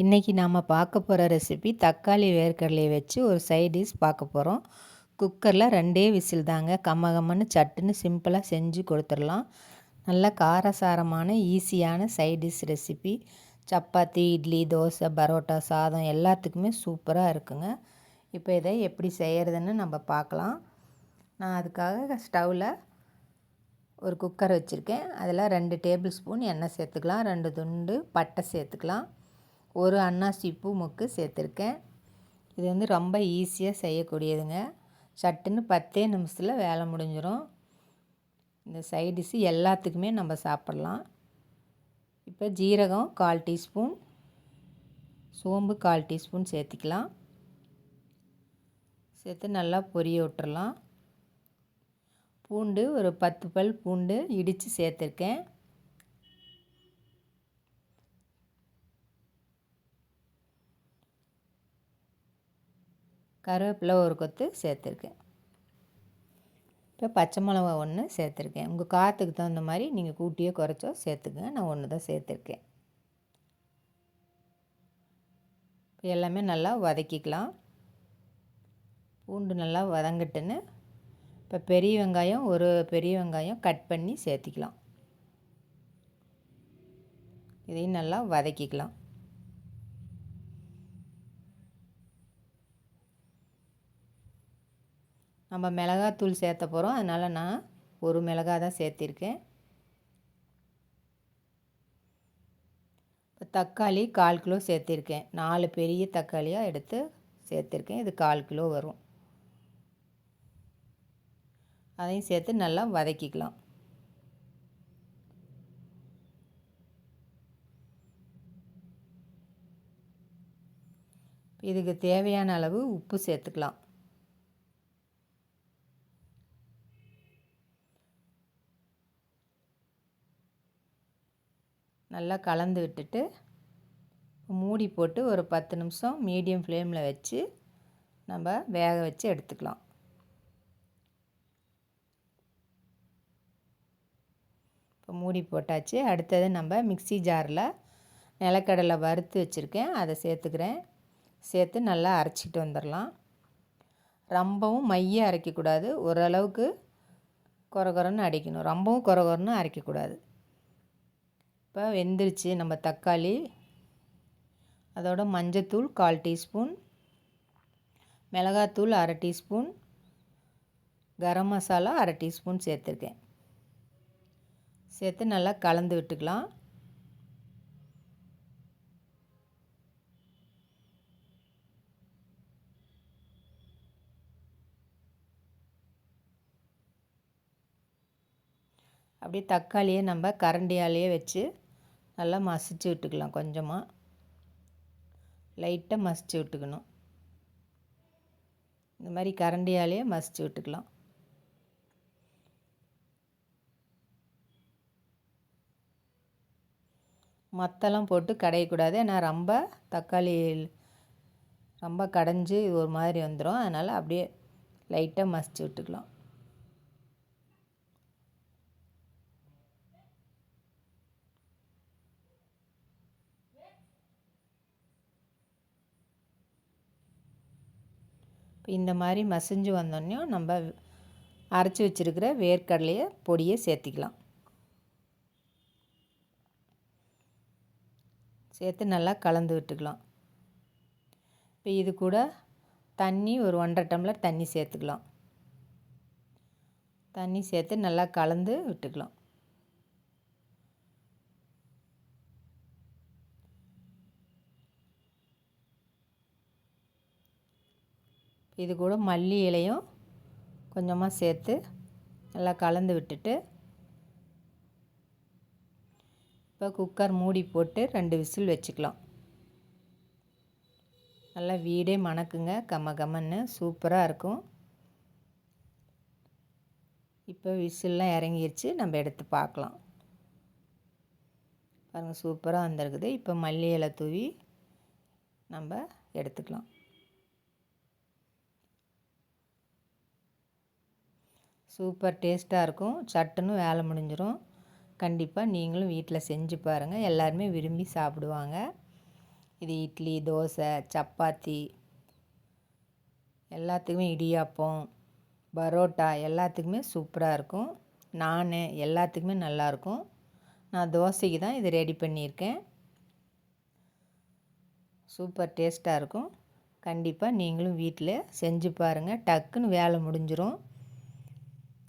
இன்றைக்கி நாம் பார்க்க போகிற ரெசிபி தக்காளி வேர்க்கடலையை வச்சு ஒரு சைட் டிஷ் பார்க்க போகிறோம் குக்கரில் ரெண்டே விசில் தாங்க. கம்ம கம்மன்னு சட்டுன்னு சிம்பிளாக செஞ்சு கொடுத்துடலாம். நல்ல காரசாரமான easy side dish recipe chapati idli dosa parotta சாதம் எல்லாத்துக்குமே சூப்பராக இருக்குங்க. இப்போ இதை எப்படி செய்கிறதுன்னு நம்ம பார்க்கலாம். நான் அதுக்காக ஸ்டவ்வில் ஒரு குக்கர் வச்சுருக்கேன். அதில் ரெண்டு டேபிள் ஸ்பூன் எண்ணெய் சேர்த்துக்கலாம். ரெண்டு துண்டு பட்டை சேர்த்துக்கலாம். ஒரு அன்னாசி பூ முக்கு சேர்த்துருக்கேன். இது வந்து ரொம்ப ஈஸியாக செய்யக்கூடியதுங்க. சட்டுன்னு பத்தே நிமிஷத்தில் வேலை முடிஞ்சிடும் இந்த சைடிஷு எல்லாத்துக்குமே நம்ம சாப்பிட்லாம். இப்போ ஜீரகம் கால் டீஸ்பூன் சோம்பு கால் டீஸ்பூன் சேர்த்திக்கலாம். சேர்த்து நல்லா பொரிய விட்டுறலாம். பூண்டு ஒரு பத்து பல் பூண்டு இடித்து சேர்த்துருக்கேன். கருவேப்பிலை ஒரு கொத்து சேர்த்துருக்கேன். இப்போ பச்சை மிளகா ஒன்று சேர்த்துருக்கேன். உங்கள் காற்றுக்கு தகுந்த மாதிரி நீங்கள் கூட்டியோ குறைச்சோ சேர்த்துக்கங்க. நான் ஒன்று தான் சேர்த்துருக்கேன். இப்போ எல்லாமே நல்லா வதக்கிக்கலாம். பூண்டு நல்லா வதங்கட்டுன்னு. இப்போ பெரிய வெங்காயம் ஒரு பெரிய வெங்காயம் கட் பண்ணி சேர்த்திக்கலாம். இதையும் நல்லா வதக்கிக்கலாம். நம்ம மிளகாத்தூள் சேர்த்த போகிறோம் அதனால் நான் ஒரு மிளகா தான் சேர்த்திருக்கேன். இப்போ தக்காளி கால் கிலோ சேர்த்திருக்கேன். நாலு பெரிய தக்காளியாக எடுத்து சேர்த்துருக்கேன். இது கால் கிலோ வரும். அதையும் சேர்த்து நல்லா வதக்கிக்கலாம். இதுக்கு தேவையான அளவு உப்பு சேர்த்துக்கலாம். நல்லா கலந்து விட்டுட்டு மூடி போட்டு ஒரு பத்து நிமிஷம் மீடியம் ஃப்ளேமில் வச்சு நம்ம வேக வச்சு எடுத்துக்கலாம். இப்போ மூடி போட்டாச்சு. அடுத்தது நம்ம மிக்சி ஜாரில் நிலக்கடலை வறுத்து வச்சுருக்கேன். அதை சேர்த்துக்கிறேன். சேர்த்து நல்லா அரைச்சிட்டு வந்துடலாம். ரொம்பவும் மைய அரைக்கக்கூடாது. ஓரளவுக்கு குறை குறைன்னு அடிக்கணும். ரொம்பவும் குறை குறைன்னு அரைக்கக்கூடாது. இப்போ வெந்துருச்சு நம்ம தக்காளி. அதோட மஞ்சத்தூள் கால் டீஸ்பூன். மிளகாத்தூள் அரை டீஸ்பூன். கரம் மசாலா அரை டீஸ்பூன் சேர்த்துருக்கேன். சேர்த்து நல்லா கலந்து விட்டுக்கலாம். அப்படியே தக்காளியை நம்ம கரண்டியாலேயே வச்சு நல்லா மசிச்சு விட்டுக்கலாம் கொஞ்சமாக லைட்டாக மசிச்சு விட்டுக்கணும். இந்த மாதிரி கரண்டியாலேயே மசிச்சு விட்டுக்கலாம். மத்தெல்லாம் போட்டு கடையக்கூடாது. ஏன்னா ரொம்ப தக்காளி ரொம்ப கடைஞ்சி ஒரு மாதிரி வந்துடும் அதனால் அப்படியே லைட்டாக மசிச்சு விட்டுக்கலாம். இப்போ இந்த மாதிரி மசிஞ்சு வந்தோடனே நம்ம அரைச்சி வச்சுருக்கிற வேர்க்கடலையை பொடியை சேர்த்திக்கலாம். சேர்த்து நல்லா கலந்து விட்டுக்கலாம். இப்போ இது கூட தண்ணி ஒரு ஒன்றரை டம்ளர் தண்ணி சேர்த்துக்கலாம். தண்ணி சேர்த்து நல்லா கலந்து விட்டுக்கலாம். இது கூட மல்லி இலையும் கொஞ்சமாக சேர்த்து நல்லா கலந்து விட்டுட்டு இப்போ குக்கர் மூடி போட்டு ரெண்டு விசில் வச்சுக்கலாம். நல்லா வீடே மணக்குங்க கம்ம கம்மன்னு சூப்பராக இருக்கும். இப்போ விசில்லாம் இறங்கிருச்சு நம்ம எடுத்து பார்க்கலாம். பாருங்கள் சூப்பராக வந்திருக்குது. இப்போ மல்லி இலை தூவி நம்ம எடுத்துக்கலாம். சூப்பர் டேஸ்ட்டாக இருக்கும். சட்டுன்னு வேலை முடிஞ்சிடும் கண்டிப்பாக நீங்களும் வீட்டில் செஞ்சு பாருங்கள் எல்லாருமே விரும்பி சாப்பிடுவாங்க. இது இட்லி தோசை சப்பாத்தி எல்லாத்துக்குமே இடியாப்பம் பரோட்டா எல்லாத்துக்குமே சூப்பராக இருக்கும். நான் எல்லாத்துக்குமே நல்லாயிருக்கும் நான் தோசைக்கு தான் இது ரெடி பண்ணியிருக்கேன். சூப்பர் டேஸ்ட்டாக இருக்கும். கண்டிப்பாக நீங்களும் வீட்டில் செஞ்சு பாருங்கள் டக்குன்னு வேலை முடிஞ்சிடும்